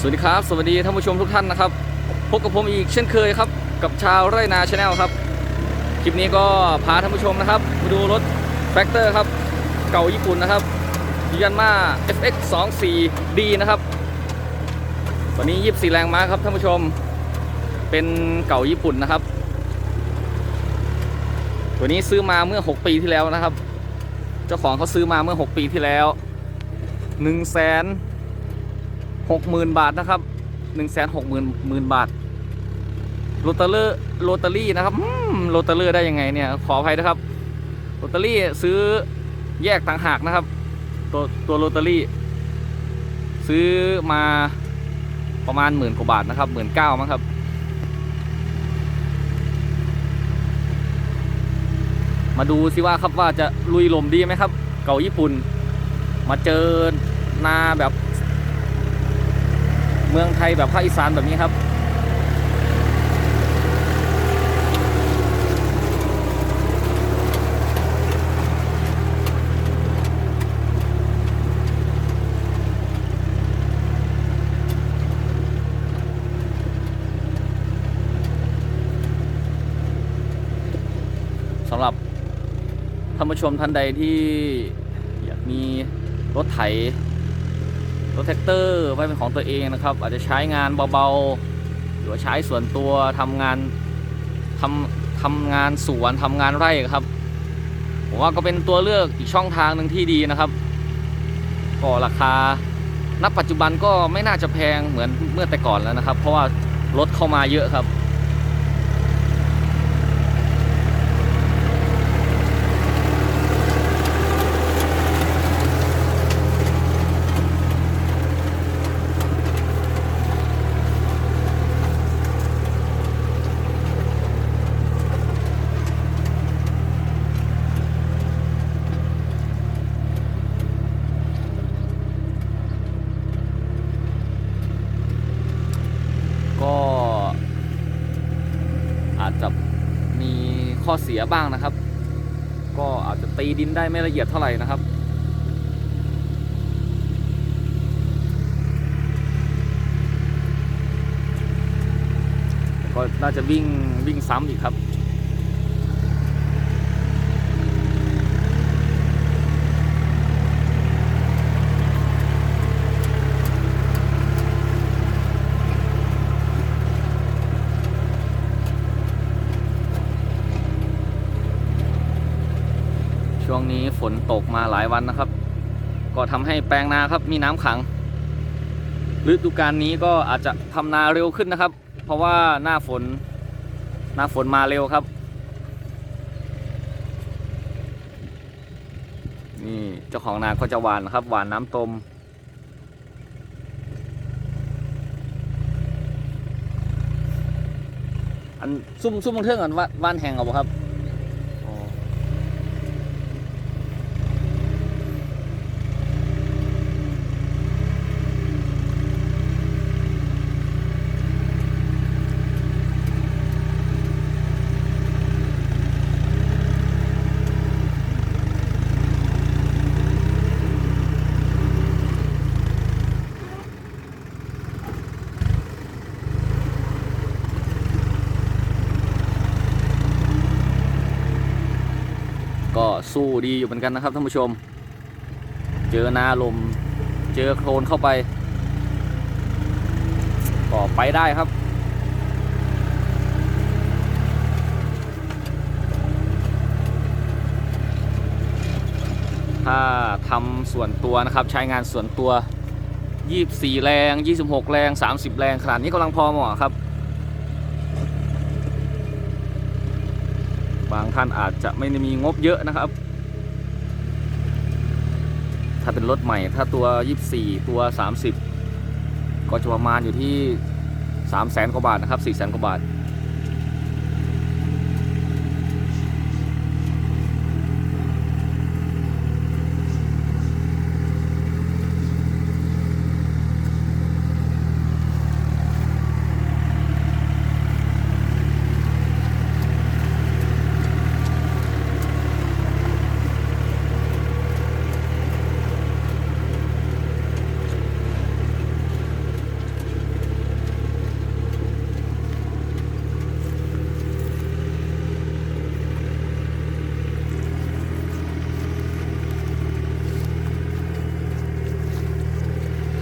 สวัสดีครับ สวัสดีท่านผู้ชมทุกท่านนะครับ พบกับผมอีกเช่นเคยครับ กับชาวไร่นาชาแนลครับ คลิปนี้ก็พาท่านผู้ชมนะครับ มาดูรถแฟกเตอร์ครับ เก่าญี่ปุ่นนะครับยันมา FX 2 4 D นะครับตัวนี้ 24 แรงม้าครับท่านผู้ชม เป็นเก่าญี่ปุ่นนะครับ ตัวนี้ซื้อมาเมื่อ 6 ปีที่แล้วนะครับ เจ้าของเขาซื้อมาเมื่อ 6 ปีที่แล้ว 1 0 0 0 0แสน หกหมื่นบาทนะครับหนึ่งแสนหกหมื่นหมื่นบาทโรตาเลอร์โรตารี่นะครับอืมโรตาเลอร์ได้ยังไงเนี่ย ขออภัยนะครับโรตารี่ซื้อแยกต่างหากนะครับ ตัวตัวโรตารี่ ซื้อมาประมาณหมื่นกว่าบาทนะครับหมื่นเก้ามั้งครับ มาดูสิว่าครับว่าจะลุยลมดีไหมครับ เก่าญี่ปุ่น มาเจอนาแบบ เมืองไทยแบบภาคอีสานแบบนี้ครับ สำหรับท่านผู้ชมท่านใดที่อยากมีรถไถ รถแท็กเตอร์ไว้เป็นของตัวเองนะครับ อาจจะใช้งานเบาๆ หรือว่าใช้ส่วนตัวทำงานทำทำงานสวนทำงานไร่ครับผมว่าก็เป็นตัวเลือกอีกช่องทางหนึ่งที่ดีนะครับก็ราคานับปัจจุบันก็ไม่น่าจะแพงเหมือนเมื่อแต่ก่อนแล้วนะครับ เพราะว่ารถเข้ามาเยอะครับ ก็อาจจะมีข้อเสีย บ้างนะครับ ก็อาจจะตีดินได้ไม่ละเอียดเท่าไหร่นะครับก็น่าจะวิ่งวิ่งซ้ำอีกครับ ช่วงนี้ฝนตกมาหลาย วันนะครับ ก็ทำให้แปลงนาครับมีน้ำขังฤดูกาลนี้ก็อาจจะทำนาเร็วขึ้นนะครับ เพราะว่าหน้าฝนหน้าฝนมาเร็วครับนี่เจ้าของนาก็จะหวานนะครับหวานน้ำต้มอันซุ่มซุ่มบางเทื่องอันว่านแหงเอาครับ สู้ดีอยู่เหมือนกันนะครับท่านผู้ชม เจอนาลม เจอโคลนเข้าไปก็ไปได้ครับ ถ้าทำส่วนตัวนะครับใช้งานส่วนตัว 24 แรง 26 แรง 30 แรงขนาดนี้กำลังพอเหมาะครับางท่านอาจจะไม่ได้มีงบเยอะนะครับ ถ้าเป็นรถใหม่ถ้าตัว 24 ตัว 30 ก็จะประมาณอยู่ที่ 3 0 0แสนกว่าบาทนะครับ4 0 0แสนกว่าบาท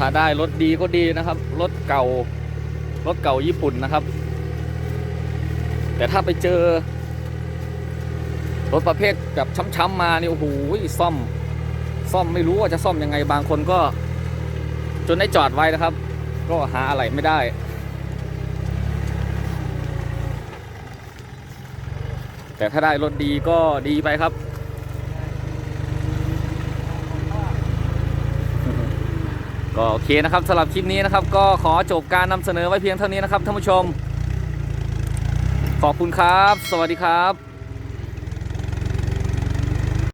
าได้รถดีก็ดีนะครับ รถเก่ารถเก่าญี่ปุ่นนะครับ แต่ถ้าไปเจอ รถประเภทแบบช้ำๆมาเนี่ยโอ้โหซ่อม ซ่อมไม่รู้ว่าจะซ่อมยังไงบางคนก็ จนได้จอดไว้นะครับ ก็หาอะไรไม่ได้แต่ถ้าได้รถดีก็ดีไปครับ ก็โอเคนะครับสำหรับคลิปนี้นะครับ ก็ขอจบการนำเสนอไว้เพียงเท่านี้นะครับท่านผู้ชม ขอบคุณครับ สวัสดีครับ